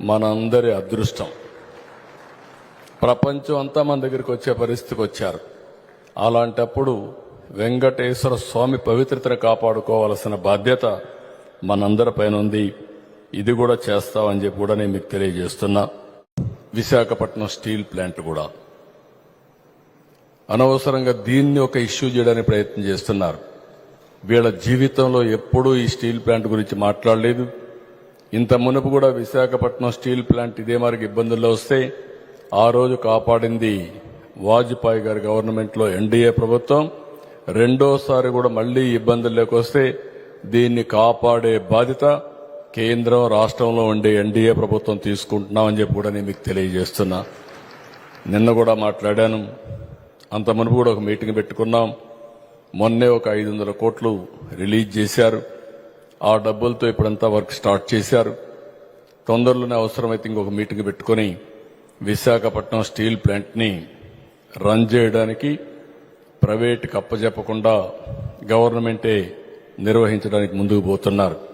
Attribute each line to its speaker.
Speaker 1: మనందరి అదృష్టం. ప్రపంచం అంతా మన దగ్గరికి వచ్చే పరిస్థితికి వచ్చారు. అలాంటప్పుడు వెంకటేశ్వర స్వామి పవిత్రతను కాపాడుకోవాల్సిన బాధ్యత మనందరిపైన ఉంది. ఇది కూడా చేస్తామని చెప్పి కూడా నేను మీకు తెలియజేస్తున్నా. విశాఖపట్నం స్టీల్ ప్లాంట్ కూడా. అనవసరంగా దీన్ని ఒక ఇష్యూ చేయడానికి ప్రయత్నం చేస్తున్నారు. వీళ్ళ జీవితంలో ఎప్పుడూ ఈ స్టీల్ ప్లాంట్ గురించి మాట్లాడలేదు. ఇంత మునుపు కూడా విశాఖపట్నం స్టీల్ ప్లాంట్ ఇదే మరికి ఇబ్బందుల్లో వస్తే ఆ రోజు కాపాడింది వాజ్పేయి గారి గవర్నమెంట్లో ఎన్డీఏ ప్రభుత్వం. రెండోసారి కూడా మళ్ళీ ఇబ్బందుల్లోకి వస్తే దీన్ని కాపాడే బాధ్యత కేంద్రం రాష్ట్రంలో ఉండే ఎన్డీఏ ప్రభుత్వం తీసుకుంటున్నామని చెప్పి కూడా నేను మీకు తెలియజేస్తున్నా. నిన్న కూడా మాట్లాడాను. అంత మునుపు కూడా ఒక మీటింగ్ పెట్టుకున్నాం. మొన్నే ఒక ఐదు వందల కోట్లు రిలీజ్ చేశారు. ఆ డబ్బులతో ఇప్పుడంతా వర్క్ స్టార్ట్ చేశారు. తొందరలోనే అవసరమైతే ఇంకొక మీటింగ్ పెట్టుకొని విశాఖపట్నం స్టీల్ ప్లాంట్ని రన్ చేయడానికి ప్రైవేట్ అప్పజెప్పకుండా గవర్నమెంటే నిర్వహించడానికి ముందుకు పోతున్నారు.